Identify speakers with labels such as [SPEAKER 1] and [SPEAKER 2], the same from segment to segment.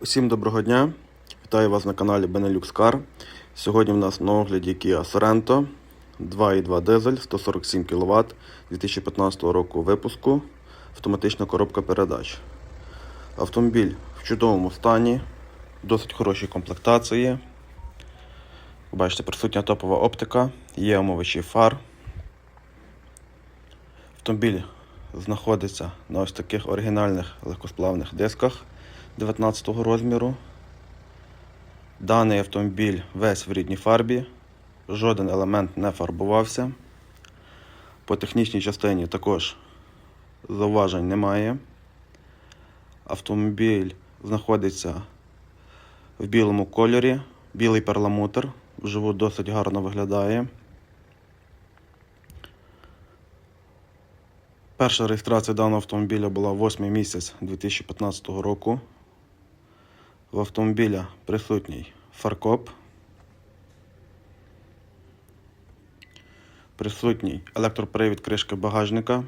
[SPEAKER 1] Усім доброго дня! Вітаю вас на каналі Benelux Car. Сьогодні в нас на огляді Kia Sorento 2.2 дизель 147 кВт 2015 року випуску. Автоматична коробка передач. Автомобіль в чудовому стані, досить хорошій комплектації. Бачите, присутня топова оптика, є омовичі фар. Автомобіль знаходиться на ось таких оригінальних легкосплавних дисках 19 розміру. Даний автомобіль весь в рідній фарбі, жоден елемент не фарбувався. По технічній частині також зауважень немає. Автомобіль знаходиться в білому кольорі, білий перламутр, вживу досить гарно виглядає. Перша реєстрація даного автомобіля була 8 місяць 2015 року. В автомобіля присутній фаркоп. Присутній електропривід кришки багажника.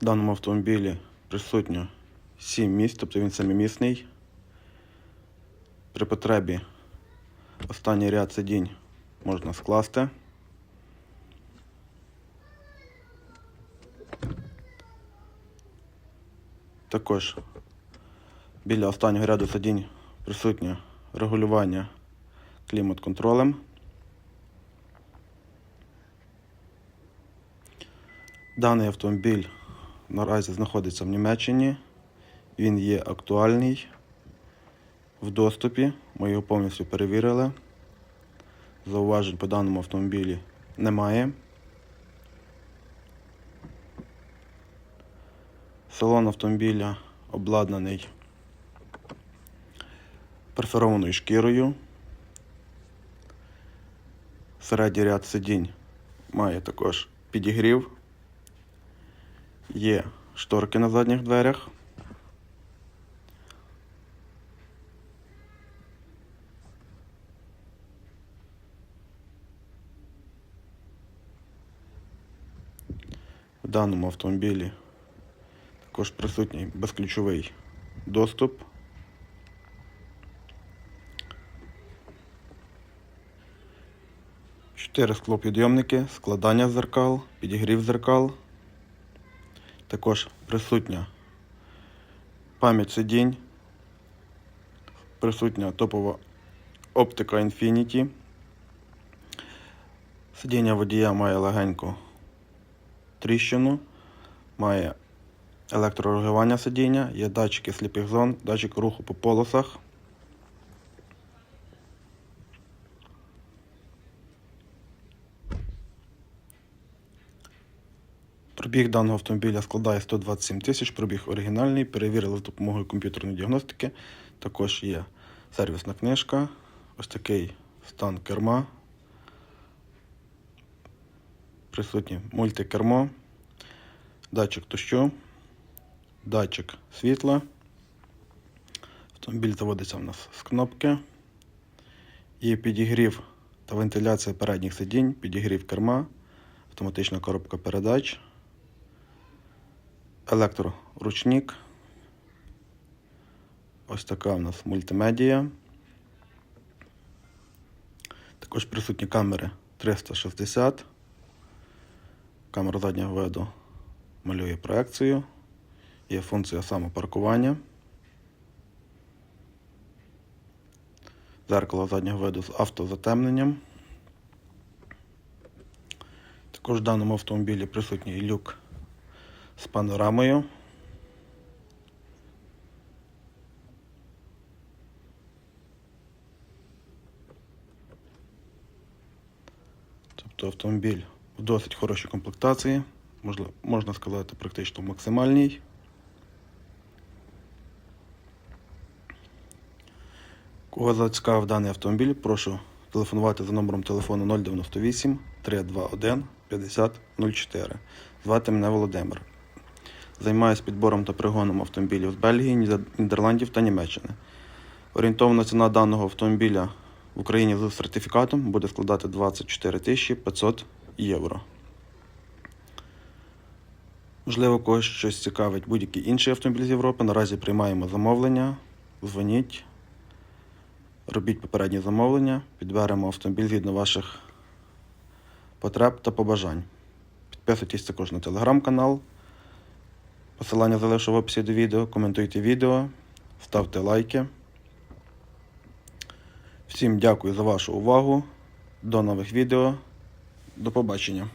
[SPEAKER 1] В даному автомобілі присутньо 7 місць, тобто він семимісний. При потребі останній ряд сидінь можна скласти. Також біля останнього ряду сидінь присутнє регулювання клімат-контролем. Даний автомобіль наразі знаходиться в Німеччині. Він є актуальний в доступі. Ми його повністю перевірили. Зауважень по даному автомобілі немає. Салон автомобіля обладнаний перфорованою шкірою. Середній ряд сидінь має також підігрів. Є шторки на задніх дверях. В даному автомобілі також присутній безключовий доступ. Чотири склопідйомники, складання зеркал, підігрів зеркал. Також присутня пам'ять сидінь, присутня топова оптика Infinity. Сидіння водія має легеньку тріщину, має електрорегулювання сидіння, є датчики сліпих зон, датчик руху по полосах. Пробіг даного автомобіля складає 127 тисяч, пробіг оригінальний, перевірили з допомогою комп'ютерної діагностики. Також є сервісна книжка, ось такий стан керма. Присутнє мультикермо, датчик дощу, датчик світла. Автомобіль заводиться в нас з кнопки. Є підігрів та вентиляція передніх сидінь, підігрів керма, автоматична коробка передач, електроручник. Ось така у нас мультимедія. Також присутні камери 360. Камера заднього виду малює проекцію. Є функція самопаркування. Зеркало заднього виду з автозатемненням. Також в даному автомобілі присутній люк з панорамою. Тобто автомобіль в досить хорошій комплектації, можна, можна сказати, практично максимальній. Кого зацікавив даний автомобіль, прошу телефонувати за номером телефону 098 321 5004. Звати мене Володимир. Займаюся підбором та пригоном автомобілів з Бельгії, Нідерландів та Німеччини. Орієнтовна ціна даного автомобіля в Україні з сертифікатом буде складати 24 500 євро. Можливо, когось щось цікавить будь-який інший автомобіль з Європи. Наразі приймаємо замовлення. Дзвоніть, робіть попередні замовлення, підберемо автомобіль згідно ваших потреб та побажань. Підписуйтесь також на телеграм-канал. Посилання залишу в описі до відео. Коментуйте відео, ставте лайки. Всім дякую за вашу увагу. До нових відео. До побачення.